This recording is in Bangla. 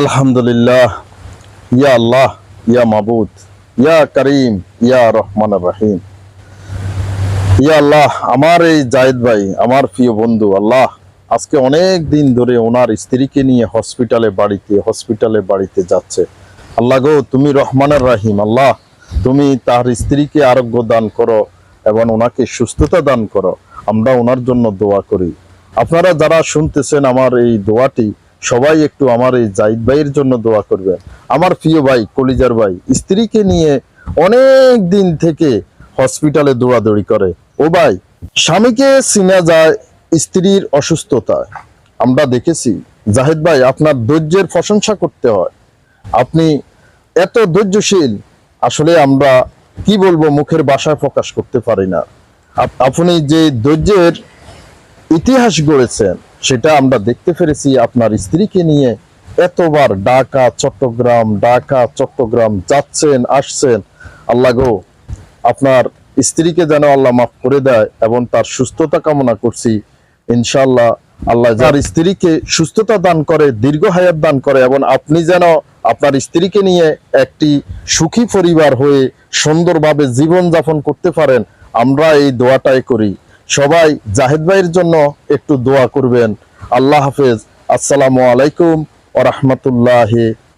আলহামদুলিল্লাহ, ইয়া আল্লাহ, ইয়া মাবুদ, ইয়া করিম, ইয়া রহমান রাহিম। ইয়া আল্লাহ, আমার এই জায়েদ ভাই, আমার প্রিয় বন্ধু, আল্লাহ, আজকে অনেক দিন ধরে ওনার স্ত্রীকে নিয়ে হসপিটালে বাড়িতে হসপিটালে বাড়িতে যাচ্ছে। আল্লাহ গো, তুমি রহমানের রাহিম, আল্লাহ, তুমি তার স্ত্রীকে আরোগ্য দান করো এবং ওনাকে সুস্থতা দান করো। আমরা ওনার জন্য দোয়া করি। আপনারা যারা শুনতেছেন আমার এই দোয়াটি সবাই একটু আমার এই জাহিদ ভাইয়ের জন্য দোয়া করবেন। আমার প্রিয় ভাই, কলিজার ভাই, স্ত্রীকে নিয়ে অনেক দিন থেকে হসপিটালে দৌড়াদৌড়ি করে। ও ভাই, স্বামীকে চিনা যায় স্ত্রীর অসুস্থতায় আমরা দেখেছি, জাহিদ ভাই, আপনার ধৈর্যের প্রশংসা করতে হয়। আপনি এত ধৈর্যশীল, আসলে আমরা কি বলব, মুখের বাসায় প্রকাশ করতে পারি না। আপনি যে ধৈর্যের ইতিহাস গড়েছেন সেটা আমরা দেখতে পেরেছি আপনার স্ত্রীকে নিয়ে। এতবার ঢাকা, চট্টগ্রাম ঢাকা, চট্টগ্রাম যাচ্ছেন, আসছেন। আল্লাহ গো, আপনার স্ত্রীকে যেন আল্লাহ মাফ করে দেয় এবং তার সুস্থতা কামনা করছি। ইনশাল্লাহ আল্লাহ যার স্ত্রীকে সুস্থতা দান করে, দীর্ঘ হায়াত দান করে এবং আপনি যেন আপনার স্ত্রীকে নিয়ে একটি সুখী পরিবার হয়ে সুন্দরভাবে জীবন যাপন করতে পারেন, আমরা এই দোয়াটাই করি। সবাই জাহেদ ভাইয়ের জন্য একটু দোয়া করবেন। আল্লাহ হাফেজ। আসসালামু আলাইকুম ও রহমতুল্লাহ